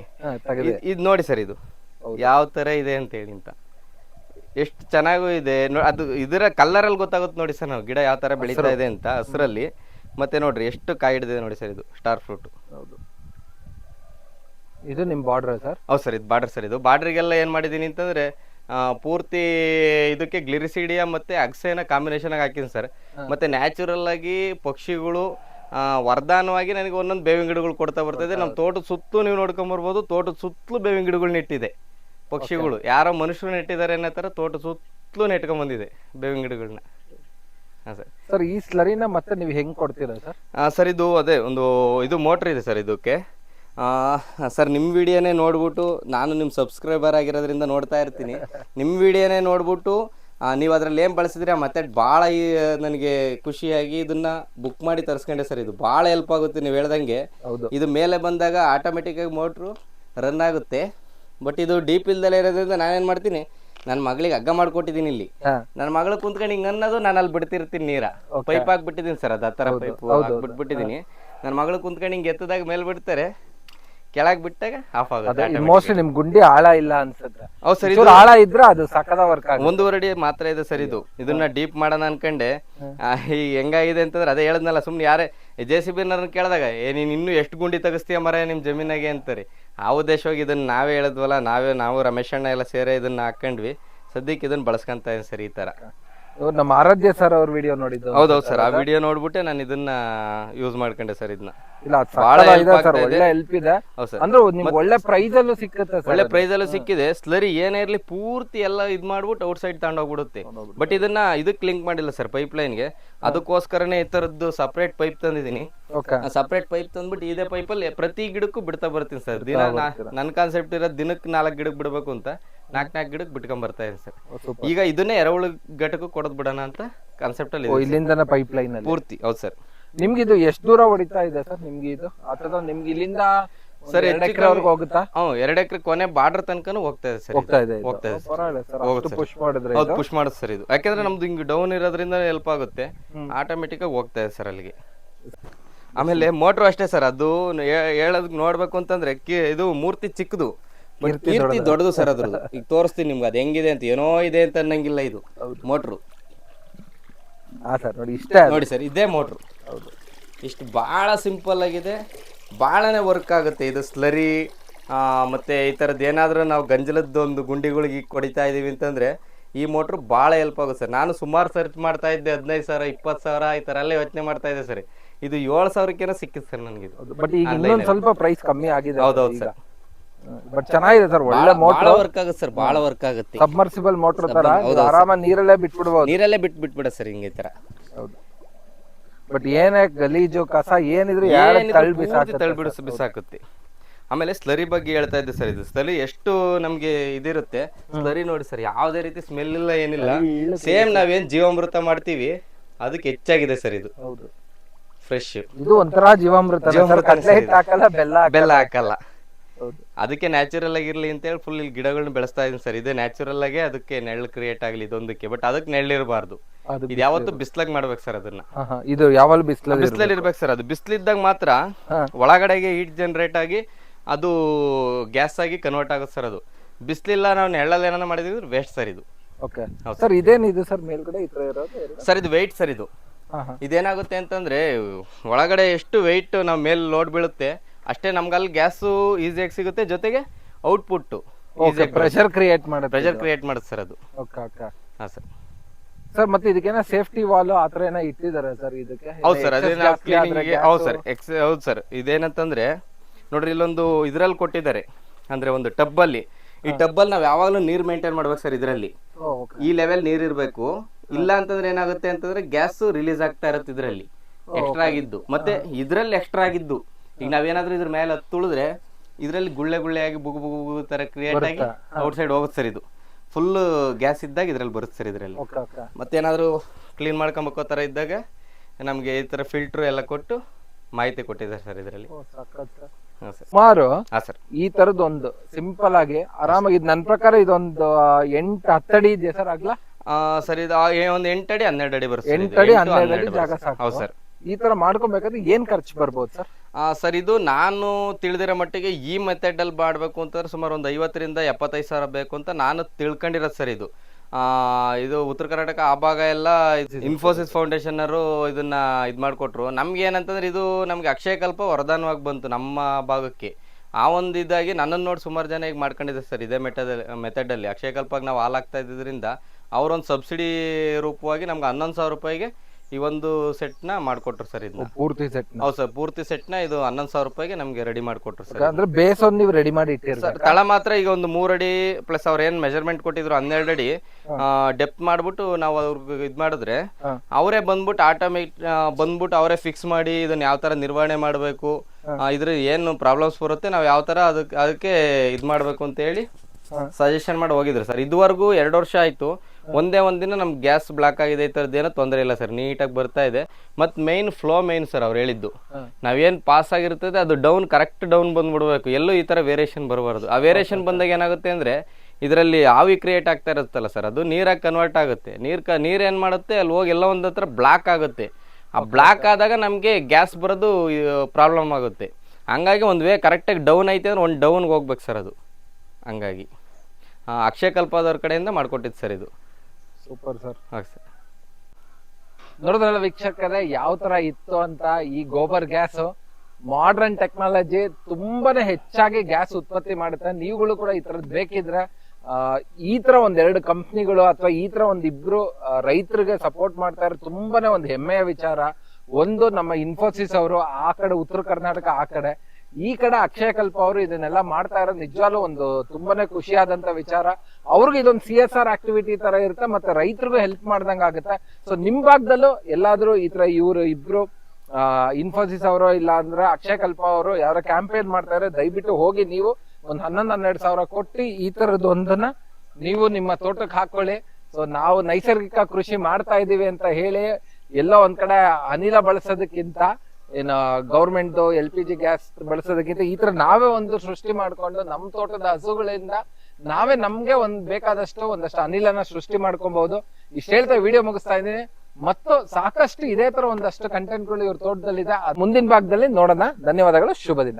ಇದು ನೋಡಿ ಸರ್ ಇದು. ಯಾವ ತರ ಇದೆ ಅಂತ ಹೇಳಿ ಅಂತ. ಎಷ್ಟು ಚೆನ್ನಾಗೂ ಇದೆ. ಅದು ಇದರ ಕಲರ್ ಅಲ್ಲಿ ಗೊತ್ತಾಗುತ್ತೆ ನೋಡಿ ಸರ್ ನಾವು ಗಿಡ ಯಾವ ತರ ಬೆಳೀತಾ ಇದೆ ಅಂತ ಹಸ್ರಲ್ಲಿ. ಮತ್ತೆ ನೋಡ್ರಿ ಎಷ್ಟು ಕಾಯಿ ಹಿಡಿದಿದೆ ನೋಡಿ ಸರ್ ಇದು ಸ್ಟಾರ್ ಫ್ರೂಟ್ ಹೌದು. ಇದು ನಿಮ್ ಬಾರ್ಡರ್ ಸರ್? ಹೌದು ಸರ್ ಇದು ಬಾರ್ಡರ್ ಸರ್ ಇದು. ಬಾರ್ಡ್ರಿಗೆಲ್ಲ ಏನ್ ಮಾಡಿದೀನಿ ಅಂತಂದ್ರೆ ಪೂರ್ತಿ ಇದಕ್ಕೆ ಗ್ಲಿರಿಸಿಡಿಯಾ ಮತ್ತೆ ಅಕ್ಸೆನ ಕಾಂಬಿನೇಷನ್ ಆಗಿ ಹಾಕಿದ್ದೀನಿ ಸರ್. ಮತ್ತೆ ನ್ಯಾಚುರಲ್ ಆಗಿ ಪಕ್ಷಿಗಳು ವರದಾನವಾಗಿ ನನಗೆ ಒಂದೊಂದು ಬೇವಿನ ಗಿಡಗಳು ಕೊಡ್ತಾ ಬರ್ತದೆ. ನಮ್ಮ ತೋಟದ ಸುತ್ತಲೂ ನೀವು ನೋಡ್ಕೊಂಡ್ ಬರ್ಬೋದು ತೋಟದ ಸುತ್ತಲೂ ಬೇವಿನ ಗಿಡಗಳು ನೆಟ್ಟಿದೆ ಪಕ್ಷಿಗಳು. ಯಾರೋ ಮನುಷ್ಯರು ನೆಟ್ಟಿದ್ದಾರೆ ಅನ್ನೋ ಥರ ತೋಟದ ಸುತ್ತಲೂ ನೆಟ್ಕೊಂಡ್ ಬಂದಿದೆ ಬೇವಿನ ಗಿಡಗಳನ್ನ ಹಾಂ ಸರ್. ಸರ್ ಈ ಸ್ಲರಿನ ಮತ್ತೆ ನೀವು ಹೆಂಗ್ ಕೊಡ್ತೀರಾ ಸರ್? ಸರ್ ಇದು ಅದೇ ಒಂದು ಇದು ಮೋಟ್ರ್ ಇದೆ ಸರ್ ಇದಕ್ಕೆ. ಸರ್ ನಿಮ್ಮ ವಿಡಿಯೋನೇ ನೋಡ್ಬಿಟ್ಟು ನಾನು ನಿಮ್ಮ ಸಬ್ಸ್ಕ್ರೈಬರ್ ಆಗಿರೋದ್ರಿಂದ ನೋಡ್ತಾ ಇರ್ತೀನಿ. ನಿಮ್ಮ ವಿಡಿಯೋನೇ ನೋಡ್ಬಿಟ್ಟು ನೀವು ಅದರಲ್ಲಿ ಏನು ಬಳಸಿದ್ರೆ ಮತ್ತೆ ಭಾಳ ಈ ನನಗೆ ಖುಷಿಯಾಗಿ ಇದನ್ನ ಬುಕ್ ಮಾಡಿ ತರಿಸ್ಕೊಂಡೆ ಸರ್. ಇದು ಭಾಳ ಹೆಲ್ಪ್ ಆಗುತ್ತೆ ನೀವು ಹೇಳ್ದಂಗೆ. ಇದು ಮೇಲೆ ಬಂದಾಗ ಆಟೋಮೆಟಿಕ್ಕಾಗಿ ಮೋಟ್ರು ರನ್ ಆಗುತ್ತೆ. ಬಟ್ ಇದು ಡೀಪ್ ಇಲ್ದಲೇ ಇರೋದ್ರಿಂದ ನಾನೇನು ಮಾಡ್ತೀನಿ ನನ್ನ ಮಗಳಿಗೆ ಹಗ್ಗ ಮಾಡ್ಕೊಟ್ಟಿದ್ದೀನಿ ಇಲ್ಲಿ. ನನ್ನ ಮಗಳು ಕುಂತ್ಕೊಂಡು ಹಿಂಗೆ ಅನ್ನೋದು ನಾನು ಅಲ್ಲಿ ಬಿಡ್ತಿರ್ತೀನಿ ನೀರ. ಪೈಪ್ ಹಾಕ್ಬಿಟ್ಟಿದ್ದೀನಿ ಸರ್ ಅದು ಆ ಥರ ಪೈಪ್ ಬಿಟ್ಬಿಟ್ಟಿದ್ದೀನಿ ನನ್ನ ಮಗಳು ಕುಂತ್ಕೊಂಡು ಹಿಂಗೆ ಎತ್ತದಾಗ ಮೇಲೆ ಬಿಡ್ತಾರೆ. ಕೆಳಗೆ ಬಿಟ್ಟಾಗ ಆಫ್ ಆಗುತ್ತೆ ಮೋಸ್ಟ್ಲಿ ನಿಮ್ ಗುಂಡಿ ಆಳ ಇಲ್ಲ ಅನ್ಸುತ್ತೆ. ಹೌದು ಸರ್ ಇದು ಆಳ ಇದ್ರೆ ಅದು ಸಕದ ವರ್ಕ್ ಆಗುತ್ತೆ. ಒಂದೂವರೆ ಮಾತ್ರ ಇದೆ ಸರ್ ಇದು. ಇದನ್ನ ಡೀಪ್ ಮಾಡೋಣ ಅನ್ಕಂಡೆ. ಆ, ಈ ಹೆಂಗಾಗಿದೆ ಅಂತಂದ್ರೆ ಅದೇ ಹೇಳದ್ನಲ್ಲ ಸುಮ್ನೆ ಯಾರೇ ಜೆ ಸಿ ಬಿ ಕೇಳಿದಾಗ ಏ ನೀನ್ ಇನ್ನು ಎಷ್ಟು ಗುಂಡಿ ತೆಗಿಸ್ತೀಯ ಮರ ನಿಮ್ ಜಮೀನಾಗೆ? ಅಂತಾರೆ. ಆ ಉದ್ದೇಶವಾಗಿ ಇದನ್ನ ನಾವೇ ಹೇಳಿದ್ವಲ್ಲ ನಾವೇ ನಾವು ರಮೇಶ್ ಅಣ್ಣ ಎಲ್ಲ ಸೇರಿ ಇದನ್ನ ಹಾಕೊಂಡ್ವಿ ಸದ್ಯಕ್ಕೆ ಇದನ್ನ ಬಳಸ್ಕೊಂತ ಸರ್ ಈ ತರ. ಇವ್ರು ನಮ್ಮ ಆರಾಧ್ಯ ಸರ್ ಅವ್ರ ವಿಡಿಯೋ ನೋಡಿದ್ದು ಹೌದೌದು ಸರ್ ಆ ವಿಡಿಯೋ ನೋಡ್ಬಿಟ್ಟೆ ನಾನು ಇದನ್ನ ಯೂಸ್ ಮಾಡ್ಕೊಂಡೆ ಸರ್ ಇದನ್ನ ಇಲ್ಲ ಅದು ಬಹಳ help ಸರ್ ಆಗ್ತಾ ಇದೆ. ಒಳ್ಳೆ ಹೆಲ್ಪ್ ಇದೆ. ಹೌದು ಸರ್. ಅಂದ್ರೆ ನಿಮ್ಗೆ ಒಳ್ಳೆ ಪ್ರೈಸ್ ಅಲ್ಲೂ ಸಿಕ್ಕುತ್ತೆ ಸರ್ ಒಳ್ಳೆ ಪ್ರೈಸ್ ಅಲ್ಲೂ ಸಿಕ್ಕಿದೆ. ಸ್ಲರಿ ಏನೇ ಇರ್ಲಿ ಪೂರ್ತಿ ಎಲ್ಲ ಇದ್ ಮಾಡ್ಬಿಟ್ಟು ಔಟ್ ಸೈಡ್ ತಗೊಂಡೋಗ್ಬಿಡುತ್ತೆ ಬಟ್ ಇದನ್ನ ಇದಕ್ಕೆ ಲಿಂಕ್ ಮಾಡಿಲ್ಲ ಸರ್ ಪೈಪ್ ಲೈನ್ಗೆ ಅದಕ್ಕೋಸ್ಕರನೇ ಈ ತರದ್ದು ಸಪರೇಟ್ ಪೈಪ್ ತಂದಿದ್ದೀನಿ. ಓಕೆ. ಸಪರೇಟ್ ಪೈಪ್ ತಂದ್ಬಿಟ್ಟು ಇದೇ ಪೈಪಲ್ಲಿ ಪ್ರತಿ ಗಿಡಕ್ಕೂ ಬಿಡ್ತಾ ಬರ್ತೀನಿ ಸರ್. ದಿನ ನನ್ನ ಕಾನ್ಸೆಪ್ಟ್ ಇರೋದು ದಿನಕ್ಕೆ ನಾಲ್ಕು ಗಿಡಕ್ಕೆ ಬಿಡಬೇಕು ಅಂತ. ನಾಲ್ಕು ನಾಲ್ಕು ಗಿಡಕ್ಕೆ ಬಿಟ್ಕೊಂಡ್ ಬರ್ತಾ ಇದೆ ಸರ್. ಈಗ ಇದನ್ನೇ ಎರವಳು ಘಟಕ ಕೊಡದ್ ಬಿಡೋಣ ಅಂತ ಕಾನ್ಸೆಪ್ಟ್ ಅಲ್ಲಿ ಇದೆ ಇಲ್ಲಿಂದನೇ ಪೈಪ್ ಲೈನ್ ಅಲ್ಲಿ. ಪೂರ್ತಿ ಹೌದು ಸರ್. ನಿಮ್ಗೆ ಇದು ಎಷ್ಟು ದೂರ ಹೊಡಿತಾ ಇದೆ ಸರ್ ನಿಮ್ಗೆ ಇದು? ಅಥವಾ ನಿಮ್ಗೆ ಇಲ್ಲಿಂದ ಸರ್, ಎರಡು ಹೆಚ್ಚು ಎಕರೆ ಅವ್ರಿಗೆ ಹೋಗುತ್ತಾ? ಹ್ಞೂ ಎರಡು ಎಕರೆ ಕೊನೆ ಬಾರ್ಡರ್ ತನಕನು ಹೋಗ್ತಾ ಇದೆ ಸರ್ ಹೋಗ್ತಾ ಇದೆ. ಹೋಗ್ತಾ ಇದೆ ಓ, ಪರವಾಗಿಲ್ಲ ಸರ್ ಹೋಗುತ್ತೆ ಅಷ್ಟು ಸರ್. ಪುಷ್ ಮಾಡಿದ್ರೆ ಹೌದು ಪುಷ್ ಮಾಡುತ್ತೆ ಸರ್ ಇದು. ಯಾಕಂದ್ರೆ ನಮ್ದು ಹಿಂಗ್ ಡೌನ್ ಇರೋದ್ರಿಂದ ಹೆಲ್ಪ್ ಆಗುತ್ತೆ. ಹ್ಮ್. ಆಟೋಮೆಟಿಕ್ ಆಗಿ ಹೋಗ್ತಾ ಇದೆ ಸರ್ ಅಲ್ಲಿಗೆ. ಆಮೇಲೆ ಮೋಟ್ರು ಅಷ್ಟೇ ಸರ್ ಅದು ಹೇ- ಹೇಳೋದ್ ನೋಡ್ಬೇಕು ಅಂತಂದ್ರೆ ಕಿ- ಇದು ಮೂರ್ತಿ ಚಿಕ್ಕದು. ಕೀರ್ತಿ ದೊಡ್ಡದು. ಸರ್ ಅದ್ರದ್ದು. ಈಗ ತೋರಿಸ್ತೀನಿ ನಿಮ್ಗೆ ಅದು ಹೆಂಗಿದೆ ಅಂತ ಏನೋ ಇದೆ ಅಂತ ಅನ್ನಂಗಿಲ್ಲ ಇದು ಮೋಟ್ರು. ಹಾ ಸರ್ ನೋಡಿ ಇಷ್ಟೇ ನೋಡಿ ಸರ್ ಇದೇ ಮೋಟ್ರು. ಹೌದು. ಇಷ್ಟು ಭಾಳ ಸಿಂಪಲ್ ಆಗಿದೆ ಭಾಳನೇ ವರ್ಕ್ ಆಗುತ್ತೆ ಇದು ಸ್ಲರಿ ಮತ್ತೆ ಈ ಥರದ್ದು ಏನಾದರೂ ನಾವು ಗಂಜಲದ್ದು ಒಂದು ಗುಂಡಿಗಳಿಗೆ ಕೊಡಿತಾ ಇದೀವಿ ಅಂತಂದ್ರೆ ಈ ಮೋಟ್ರು ಭಾಳ ಹೆಲ್ಪ್ ಆಗುತ್ತೆ ಸರ್ ನಾನು ಸುಮಾರು ಸರ್ಚ್ ಮಾಡ್ತಾ ಇದ್ದೆ ಹದಿನೈದು ಸಾವಿರ ಇಪ್ಪತ್ತು ಸಾವಿರ ಈ ಥರ ಎಲ್ಲ ಯೋಚನೆ ಮಾಡ್ತಾ ಇದ್ದೆ ಸರ್ ಇದು ಏಳು ಸಾವಿರಕ್ಕೇನೋ ಸಿಕ್ಕಿತ್ತು ಸರ್ ನನಗೆ ಇದು ಬಟ್ ಈಗ ಸ್ವಲ್ಪ ಪ್ರೈಸ್ ಕಮ್ಮಿ ಆಗಿದೆ ಹೌದೌದು ಸರ್ ಬಟ್ ಚೆನ್ನಾಗಿದೆ ಸರ್ ಒಳ್ಳೆ ಮೋಟರ್ ವರ್ಕ್ ಆಗುತ್ತೆ ಸರ್ ಬಾಳ ವರ್ಕ್ ಆಗುತ್ತೆ. ಸಬ್ಮರ್ಸಿಬಲ್ ಮೋಟರ್ ತರ ಆರಾಮಾಗಿ ನೀರಲ್ಲೇ ಬಿಟ್ಬಿಡ್ಬೋದು. ನೀರಲ್ಲೇ ಬಿಟ್ ಬಿಟ್ಬಿಡ ಸರ್ ಹಿಂಗೆ ತರ. ಹೌದು. ಬಟ್ ಏನೇ ಗಲೀಜು ಕಸ ಏನಿದ್ರು ಯಾರು ತಳ್ಳಿ ಬಿಸಾಕುತ್ತೆ ತಳ್ಬಿಡಿಸ್ ಬಿಸಾಕುತ್ತೆ. ಆಮೇಲೆ ಸ್ಲರಿ ಬಗ್ಗೆ ಹೇಳ್ತಾ ಇದ್ದೆ ಸರ್ ಇದು. ಸ್ಲರಿ ಎಷ್ಟು ನಮ್ಗೆ ಇದಿರುತ್ತೆ. ಸ್ಲರಿ ನೋಡಿ ಸರ್ ಯಾವುದೇ ರೀತಿ ಸ್ಮೆಲ್ ಇಲ್ಲ ಏನಿಲ್ಲ. ಸೇಮ್ ನಾವೇನ್ ಜೀವಾಮೃತ ಮಾಡ್ತೀವಿ ಅದಕ್ಕೆ ಹೆಚ್ಚಾಗಿದೆ ಸರ್ ಇದು. ಹೌದು. ಫ್ರೆಶ್ ಇದು ಒಂಥರ ಜೀವಾಮೃತ ಬೆಲ್ಲ ಹಾಕಲ್ಲ. ಅದಕ್ಕೆ ನ್ಯಾಚುರಲ್ ಆಗಿರ್ಲಿ ಅಂತ ಹೇಳಿ ಫುಲ್ ಇಲ್ಲಿ ಗಿಡಗಳನ್ನ ಬೆಳೆಸ್ತಾ ಇದೀನಿ ಸರ್ ಇದೇ ನ್ಯಾಚುರಲ್ ಆಗಿ ಅದಕ್ಕೆ ನೆರಳು ಕ್ರಿಯೇಟ್ ಆಗಲಿ ಇದೊಂದಕ್ಕೆ. ಬಟ್ ಅದಕ್ಕೆ ನೆರಳಿರಬಾರ್ದು ಯಾವತ್ತು ಇದು ಯಾವತ್ತು ಬಿಸ್ಲಾಗ್ ಮಾಡ್ಬೇಕು ಸರ್ ಅದನ್ನ. ಇದು ಯಾವಾಗ ಬಿಸ್ಲಲ್ಲಿ ಬಿಸಿಲಲ್ಲಿ ಇರ್ಬೇಕು? ಸರ್ ಅದು. ಬಿಸಿಲಿದ್ದಾಗ ಮಾತ್ರ. ಒಳಗಡೆಗೆ ಹೀಟ್ ಜನರೇಟ್ ಆಗಿ ಅದು ಗ್ಯಾಸ್ ಆಗಿ ಕನ್ವರ್ಟ್ ಆಗುತ್ತೆ ಸರ್ ಅದು. ಬಿಸ್ಲಿಲ್ಲ ನಾವು ನೆರಳಲ್ಲಿ ಏನಾರ ಮಾಡಿದ್ರೆ ವೇಸ್ಟ್ ಸರ್ ಇದು. ಓಕೆ ಸರ್ ಇದೇನಿದು ಸರ್ ಮೇಲ್ಗಡೆ ಇರೋದು? ಸರ್ ಇದು ವೆಯ್ಟ್ ಸರ್ ಇದು. ಇದೇನಾಗುತ್ತೆ ಅಂತಂದ್ರೆ ಒಳಗಡೆ ಎಷ್ಟು ವೆಯ್ಟ್ ನಾವು ಮೇಲೆ ಲೋಡ್ ಬೀಳುತ್ತೆ ಅಷ್ಟೇ ನಮ್ಗಲ್ಲಿ ಗ್ಯಾಸು ಈಸಿಯಾಗಿ ಸಿಗುತ್ತೆ ಜೊತೆಗೆ ಔಟ್ಪುಟ್ ಪ್ರೆಷರ್ ಕ್ರಿಯೇಟ್ ಮಾಡುತ್ತೆ ಪ್ರೆಷರ್ ಕ್ರಿಯೇಟ್ ಮಾಡುತ್ತೆ ಸರ್ ಅದು. ಓಕೆ ಓಕೆ ಹಾಂ ಸರ್ ಸರ್ ಮತ್ತೆ ಇದಕ್ಕೇನ ಸೇಫ್ಟಿ ವಾಲ್ ಆ ತರ ಏನೋ ಇಟ್ಟಿದ್ದಾರೆ ಸರ್ ಇದಕ್ಕೆ? ಹೌದು ಸರ್ ಅದೇ ನಾವು ಕ್ಲೀನಿಂಗ್ ಹೌದು ಸರ್ ಎಕ್ಸ್ ಹೌದು ಸರ್ ಇದೇನಂತಂದ್ರೆ ನೋಡ್ರಿ ಇಲ್ಲೊಂದು ಇದ್ರಲ್ಲಿ ಕೊಟ್ಟಿದ್ದಾರೆ. ಅಂದ್ರೆ ಒಂದು ಟಬ್ಬಲ್ಲಿ ಈ ಟಬ್ಬಲ್ ನಾವು ಯಾವಾಗಲೂ ನೀರು ಮೇಂಟೈನ್ ಮಾಡ್ಬೇಕು ಸರ್ ಇದರಲ್ಲಿ. ಓ, ಈ ಲೆವೆಲ್ ನೀರ್ ಇರಬೇಕು. ಇಲ್ಲ ಅಂತಂದ್ರೆ ಏನಾಗುತ್ತೆ ಅಂತಂದ್ರೆ ಗ್ಯಾಸ್ ರಿಲೀಸ್ ಆಗ್ತಾ ಇರುತ್ತೆ ಇದರಲ್ಲಿ. ಎಕ್ಸ್ಟ್ರಾ ಆಗಿದ್ದು. ಮತ್ತೆ ಇದ್ರಲ್ಲಿ ಎಕ್ಸ್ಟ್ರಾ ಆಗಿದ್ದು. ಈಗ ನಾವೇನಾದ್ರೂ ಇದ್ರ ಮೇಲೆ ತುಳಿದ್ರೆ ಇದರಲ್ಲಿ ಗುಳ್ಳೆ ಗುಳ್ಳೆ ಆಗಿ ಬುಗು ಬುಗು ಬುಗು ತರ ಕ್ರಿಯೇಟ್ ಆಗಿ ಔಟ್ ಸೈಡ್ ಹೋಗುತ್ತೆ ಸರ್ ಇದು. ಫುಲ್ ಗ್ಯಾಸ್ ಇದ್ದಾಗ ಇದ್ರಲ್ಲಿ ಬರುತ್ತೆ ಸರ್ ಇದರಲ್ಲಿ. ಮತ್ತೇನಾದರೂ ಕ್ಲೀನ್ ಮಾಡ್ಕೊಬೇಕು ತರ ಇದ್ದಾಗ ನಮಗೆ ಈ ತರ ಫಿಲ್ಟರ್ ಎಲ್ಲ ಕೊಟ್ಟು ಮಾಹಿತಿ ಕೊಟ್ಟಿದ್ದಾರೆ ಸರ್ ಇದರಲ್ಲಿ. ಸುಮಾರು ಈ ತರದ್ ಒಂದು ಸಿಂಪಲ್ ಆಗಿ ಆರಾಮಾಗಿ ನನ್ನ ನನ್ ಪ್ರಕಾರ ಇದೊಂದು ಎಂಟು ಹತ್ತಡಿ ಇದೆಯಾ ಸರ್ ಆಗ್ಲಾ? ಆ, ಸರ್ ಇದು ಒಂದು ಎಂಟು ಅಡಿ ಹನ್ನೆರಡು ಅಡಿ ಬರುತ್ತೆ ಎಂಟು ಅಡಿ ಹನ್ನೆರಡು ಅಡಿ ಜಾಗ. ಸಾಕು. ಹೌದು ಸರ್. ಈ ತರ ಮಾಡ್ಕೊಬೇಕಾದ್ರೆ ಏನ್ ಖರ್ಚು ಬರ್ಬೋದು ಸರ್? ಸರ್, ಇದು ನಾನು ತಿಳಿದಿರೋ ಮಟ್ಟಿಗೆ ಈ ಮೆಥಡ್ ಅಲ್ಲಿ ಮಾಡಬೇಕು ಅಂತಂದ್ರೆ ಸುಮಾರು ಒಂದು ಐವತ್ತರಿಂದ ಎಪ್ಪತ್ತೈದು ಸಾವಿರ ಬೇಕು ಅಂತ ನಾನು ತಿಳ್ಕೊಂಡಿರೋದು ಸರ್ ಇದು. ಇದು ಉತ್ತರ ಕರ್ನಾಟಕ ಆ ಭಾಗ ಎಲ್ಲ ಇನ್ಫೋಸಿಸ್ ಫೌಂಡೇಶನ್ನರು ಇದನ್ನ ಇದು ಮಾಡಿಕೊಟ್ರು. ನಮ್ಗೆ ಏನಂತಂದ್ರೆ ಇದು ನಮ್ಗೆ ಅಕ್ಷಯ ಕಲ್ಪ ವರದಾನವಾಗಿ ಬಂತು ನಮ್ಮ ಭಾಗಕ್ಕೆ. ಆ ಒಂದು ಇದಾಗಿ ನನ್ನನ್ನು ನೋಡಿ ಸುಮಾರು ಜನ ಈಗ ಮಾಡ್ಕೊಂಡಿದ್ದಾರೆ ಸರ್ ಇದೇ ಮೆಥಡ್ ಮೆಥಡಲ್ಲಿ ಅಕ್ಷಯ ಕಲ್ಪಾಗಿ ನಾವು ಹಾಲಾಗ್ತಾ ಇದ್ದಿದ್ರಿಂದ ಅವರೊಂದು ಸಬ್ಸಿಡಿ ರೂಪವಾಗಿ ನಮ್ಗೆ ಹನ್ನೊಂದು ಸಾವಿರ ರೂಪಾಯಿಗೆ ಈ ಒಂದು ಸೆಟ್ನ ಮಾಡ್ಕೊಟ್ರು ಸರ್ ಇದು ಪೂರ್ತಿ ಸೆಟ್ ಹೌದು ಸರ್ ಪೂರ್ತಿ ಸೆಟ್ನ ಇದು ಹನ್ನೊಂದು ಸಾವಿರ ರೂಪಾಯಿಗೆ ನಮಗೆ ರೆಡಿ ಮಾಡಿಕೊಟ್ರು ಸರ್ ಅಂದ್ರೆ ಬೇಸ್ ಒಂದು ನೀವು ರೆಡಿ ಮಾಡಿ ಸರ್ ತಳ ಮಾತ್ರ ಈಗ ಒಂದು ಮೂರು ಅಡಿ ಪ್ಲಸ್ ಅವ್ರ ಏನ್ ಮೆಜರ್ಮೆಂಟ್ ಕೊಟ್ಟಿದ್ರು ಹನ್ನೆರಡು ಅಡಿ ಡೆಪ್ತ್ ಮಾಡ್ಬಿಟ್ಟು ನಾವು ಅವ್ರಿಗೆ ಇದ್ ಮಾಡಿದ್ರೆ. ಅವರೇ ಬಂದ್ಬಿಟ್ಟು ಆಟೋಮೇಟ್ ಬಂದ್ಬಿಟ್ಟು ಅವರೇ ಫಿಕ್ಸ್ ಮಾಡಿ ಇದನ್ನ ಯಾವ ತರ ನಿರ್ವಹಣೆ ಮಾಡಬೇಕು ಇದ್ರ ಏನು ಪ್ರಾಬ್ಲಮ್ಸ್ ಬರುತ್ತೆ ನಾವು ಯಾವ ತರ ಅದಕ್ಕೆ ಅದಕ್ಕೆ ಇದ್ ಮಾಡ್ಬೇಕು ಅಂತ ಹೇಳಿ ಸಜೆಷನ್ ಮಾಡಿ ಹೋಗಿದ್ರು ಸರ್. ಇದುವರೆಗೂ ಎರಡು ವರ್ಷ ಆಯ್ತು. ಒಂದೇ ಒಂದಿನ ನಮ್ಗೆ ಗ್ಯಾಸ್ ಬ್ಲಾಕ್ ಆಗಿದೆ ಈ ಥರದ್ದು ಏನೋ ತೊಂದರೆ ಇಲ್ಲ ಸರ್ ನೀಟಾಗಿ ಬರ್ತಾ ಇದೆ. ಮತ್ತು ಮೇನ್ ಫ್ಲೋ ಮೇನ್ ಸರ್ ಅವ್ರು ಹೇಳಿದ್ದು. ನಾವೇನು ಪಾಸ್ ಆಗಿರ್ತದೆ ಅದು ಡೌನ್ ಕರೆಕ್ಟ್ ಡೌನ್ ಬಂದ್ಬಿಡ್ಬೇಕು. ಎಲ್ಲೂ ಈ ಥರ ವೇರಿಯೇಷನ್ ಬರಬಾರ್ದು. ಆ ವೇರಿಯೇಷನ್ ಬಂದಾಗ ಏನಾಗುತ್ತೆ ಅಂದರೆ ಇದರಲ್ಲಿ ಆವಿ ಕ್ರಿಯೇಟ್ ಆಗ್ತಾ ಇರುತ್ತಲ್ಲ ಸರ್ ಅದು ನೀರಾಗಿ ಕನ್ವರ್ಟ್ ಆಗುತ್ತೆ. ನೀರು ಕ ನೀರು ಏನು ಮಾಡುತ್ತೆ ಅಲ್ಲಿ ಹೋಗಿ ಎಲ್ಲ ಒಂದು ಹತ್ರ ಬ್ಲಾಕ್ ಆಗುತ್ತೆ. ಆ ಬ್ಲಾಕ್ ಆದಾಗ ನಮಗೆ ಗ್ಯಾಸ್ ಬರೋದು ಪ್ರಾಬ್ಲಮ್ ಆಗುತ್ತೆ. ಹಂಗಾಗಿ ಒಂದು ವೇ ಕರೆಕ್ಟಾಗಿ ಡೌನ್ ಐತೆ ಅಂದ್ರೆ ಒಂದು ಡೌನ್ಗೆ ಹೋಗ್ಬೇಕು ಸರ್ ಅದು. ಹಂಗಾಗಿ. ಅಕ್ಷಯ ಕಲ್ಪದವ್ರ ಕಡೆಯಿಂದ ಮಾಡಿಕೊಟ್ಟಿದ್ದು ಸರ್ ಇದು. Super sir. ನೋಡಿದ್ರಲ್ಲ ವೀಕ್ಷಕರೇ, ಯಾವ ತರ ಇತ್ತು ಅಂತ ಈ ಗೋಬರ್ ಗ್ಯಾಸ್? ಮಾಡರ್ನ್ ಟೆಕ್ನಾಲಜಿ ತುಂಬಾನೇ ಹೆಚ್ಚಾಗಿ ಗ್ಯಾಸ್ ಉತ್ಪತ್ತಿ ಮಾಡುತ್ತೆ. ನೀವುಗಳು ಕೂಡ ಈ ತರದ್ ಬೇಕಿದ್ರೆ ಈ ತರ ಒಂದೆರಡು ಕಂಪ್ನಿಗಳು ಅಥವಾ ಈ ತರ ಒಂದಿಬ್ರು ರೈತರಿಗೆ ಸಪೋರ್ಟ್ ಮಾಡ್ತಾ ಇರೋ ತುಂಬಾನೇ ಒಂದು ಹೆಮ್ಮೆಯ ವಿಚಾರ. ಒಂದು ನಮ್ಮ ಇನ್ಫೋಸಿಸ್ ಅವರು ಆ ಕಡೆ, ಉತ್ತರ ಕರ್ನಾಟಕ ಆ ಕಡೆ ಈ ಕಡೆ ಅಕ್ಷಯ ಕಲ್ಪ ಅವರು ಇದನ್ನೆಲ್ಲ ಮಾಡ್ತಾ ಇರೋದು ನಿಜವಾಗ್ಲೂ ಒಂದು ತುಂಬಾನೇ ಖುಷಿಯಾದಂತ ವಿಚಾರ. ಅವ್ರಿಗೆ ಇದೊಂದು ಸಿ ಎಸ್ ಆರ್ ಆಕ್ಟಿವಿಟಿ ತರ ಇರುತ್ತೆ, ಮತ್ತೆ ರೈತರಿಗೂ ಹೆಲ್ಪ್ ಮಾಡ್ದಂಗ ಆಗುತ್ತೆ. ಸೊ ನಿಮ್ ಭಾಗದಲ್ಲೂ ಎಲ್ಲಾದ್ರೂ ಈ ತರ ಇವರು ಇಬ್ರು ಇನ್ಫೋಸಿಸ್ ಅವರು ಇಲ್ಲ ಅಂದ್ರೆ ಅಕ್ಷಯ ಕಲ್ಪ ಅವರು ಯಾರ ಕ್ಯಾಂಪೇನ್ ಮಾಡ್ತಾ ಇದ್ರೆ ದಯವಿಟ್ಟು ಹೋಗಿ ನೀವು ಒಂದ್ ಹನ್ನೊಂದ್, ಹನ್ನೆರಡು ಸಾವಿರ ಕೊಟ್ಟು ಈ ತರದ್ದು ಒಂದನ್ನ ನೀವು ನಿಮ್ಮ ತೋಟಕ್ಕೆ ಹಾಕೊಳ್ಳಿ. ಸೊ ನಾವು ನೈಸರ್ಗಿಕ ಕೃಷಿ ಮಾಡ್ತಾ ಇದೀವಿ ಅಂತ ಹೇಳಿ ಎಲ್ಲೋ ಒಂದ್ ಕಡೆ ಅನಿಲ ಬಳಸೋದಕ್ಕಿಂತ ಏನು government L P G gas ಬಳಸೋದಕ್ಕಿಂತ ಈ ತರ ನಾವೇ ಒಂದು ಸೃಷ್ಟಿ ಮಾಡ್ಕೊಂಡು ನಮ್ಮ ತೋಟದ ಹಸುಗಳಿಂದ ನಾವೇ ನಮ್ಗೆ ಒಂದ್ ಬೇಕಾದಷ್ಟು ಒಂದಷ್ಟು ಅನಿಲನ ಸೃಷ್ಟಿ ಮಾಡ್ಕೊಬಹುದು ಇಷ್ಟ ಹೇಳ್ತಾ ವಿಡಿಯೋ ಮುಗಿಸ್ತಾ ಇದ್ದೀನಿ. ಮತ್ತು ಸಾಕಷ್ಟು ಇದೇ ತರ ಒಂದಷ್ಟು ಕಂಟೆಂಟ್ಗಳು ಇವ್ರ ತೋಟದಲ್ಲಿದೆ. ಮುಂದಿನ ಭಾಗದಲ್ಲಿ ನೋಡೋಣ. ಧನ್ಯವಾದಗಳು. ಶುಭ ದಿನ.